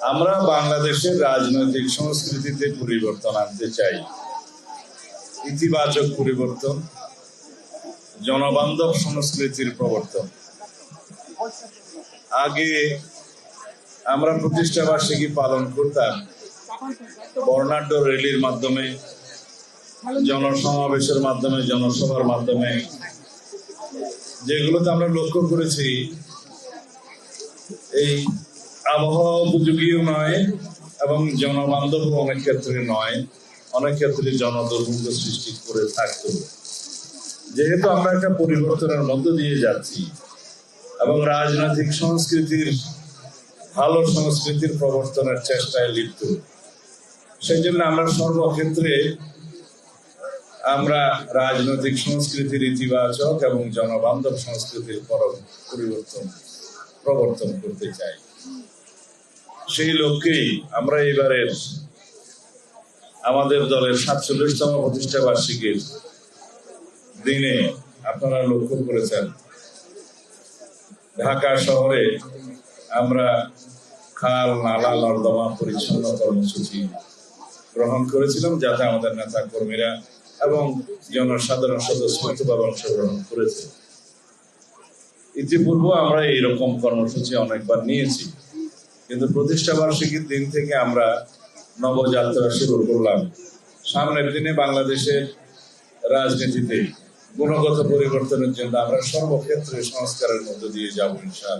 আমরা বাংলাদেশের রাজনৈতিক সংস্কৃতিতে পরিবর্তন আনতে চাই। ইতিবাচক পরিবর্তন, জনবান্ধব সংস্কৃতির প্রবর্তন। আগে আমরা প্রতিষ্ঠা বার্ষিকী পালন করতাম। বর্ণাঢ্য র্যালির মাধ্যমে, জনসমাবেশের মাধ্যমে, জনসভার মাধ্যমে। যেগুলোতে আমরা লক্ষ্য করেছি, এই আবহাওয়া উপযোগীও নয় এবং জনবান্ধব অনেক ক্ষেত্রে নয়। অনেক ক্ষেত্রে জনদুর্ভোগ সৃষ্টি করে থাকতো যেহেতু আমরা একটা পরিবর্তনের মধ্য দিয়ে যাচ্ছি এবং রাজনৈতিক সংস্কৃতির, ভালো সংস্কৃতির প্রবর্তনের চেষ্টায় লিপ্ত সেই জন্য আমরা সর্বক্ষেত্রে আমরা রাজনৈতিক সংস্কৃতির ইতিবাচক এবং জনবান্ধব সংস্কৃতির পর- পরিবর্তন, প্রবর্তন করতে চাই। সেই লক্ষ্যেই আমরা এবারের আমাদের দলের সাতচল্লিশতম প্রতিষ্ঠা বার্ষিকীর দিনে আপনারা লক্ষ্য করেছেন। ঢাকা শহরে আমরা খাল, নালা, নর্দমা পরিচ্ছন্ন কর্মসূচি গ্রহণ করেছিলাম, যাতে আমাদের নেতা কর্মীরা এবং জনসাধারণ স্বতঃস্ফূর্তভাবে অংশগ্রহণ করেছে। ইতিপূর্বে আমরা এইরকম কর্মসূচি অনেকবার নিয়েছি। কিন্তু প্রতিষ্ঠা বার্ষিকীর দিন থেকে আমরা নবযাত্রা শুরু করলাম। সামনের দিনে বাংলাদেশের রাজনীতিতে গুণগত পরিবর্তনের জন্য আমরা সর্বক্ষেত্রে সংস্কারের মধ্য দিয়ে যাব ইনশাআল্লাহ।